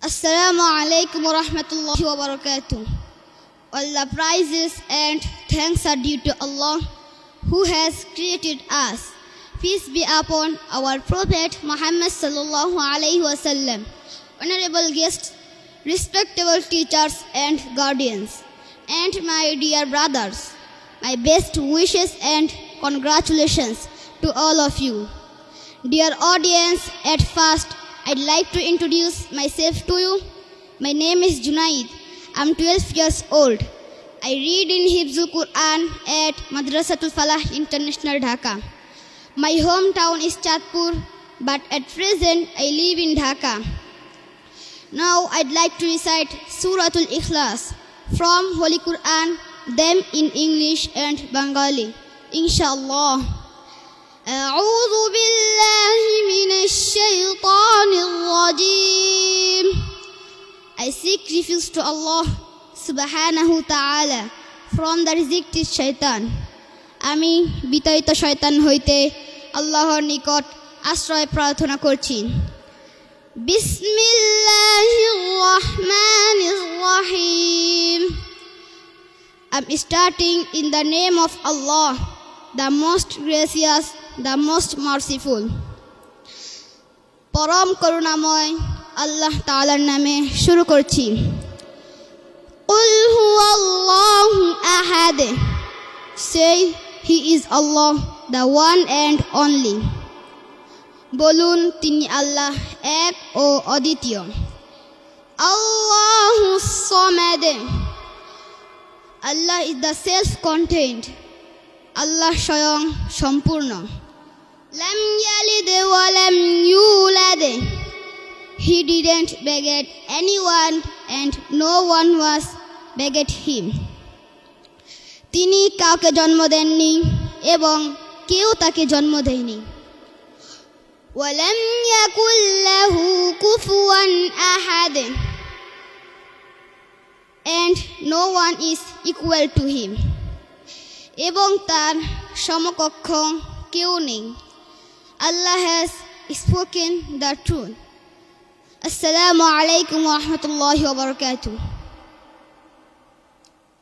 Assalamu alaikum wa rahmatullahi wa barakatuh. All the praises and thanks are due to Allah who has created us. Peace be upon our Prophet Muhammad sallallahu alaihi wasallam. Honorable guests, respectable teachers and guardians, and my dear brothers, my best wishes and congratulations to all of you. Dear audience, at first, I'd like to introduce myself to you. My name is Junaid. I'm 12 years old. I read in Hibzul Quran at Madrasatul Falah International Dhaka. My hometown is Chatpur, but at present I live in Dhaka. Now I'd like to recite Suratul Ikhlas from Holy Quran, them in English and Bengali. Inshallah. أعوذ بالله من الشيطان الرجيم I seek refuge to Allah subhanahu ta'ala from the rejected shaitan আমি বিতাড়িত শয়তান হইতে আল্লাহর নিকট আশ্রয় প্রার্থনা করছি বিসমিল্লাহির রহমানির রহিম I'm starting in the name of Allah, the most gracious, the most merciful পরম করুণাময় আল্লাহ তালার নামে শুরু করছি। আহাদে। সেই he is Allah the one and only বলুন, তিনি আল্লাহ এক ও অদ্বিতীয়। আল্লাহ সমেদে। Allah is the self content Allah স্বয়ং সম্পূর্ণ। ইয়ালিদ ওয়া লাম ইউলাদ he didn't beget anyone and no one was beget him তিনি কাউকে জন্ম দেননি এবং কেউ তাকে জন্ম দেয়নি। ওয়ালাম ইয়াকুল লাহু কুফুয়ান আহাদ। And no one is equal to him এবং তার সমকক্ষ কেউ নেই। Allah has spoken the truth. Assalamu alaikum wa rahmatullahi wa barakatuh.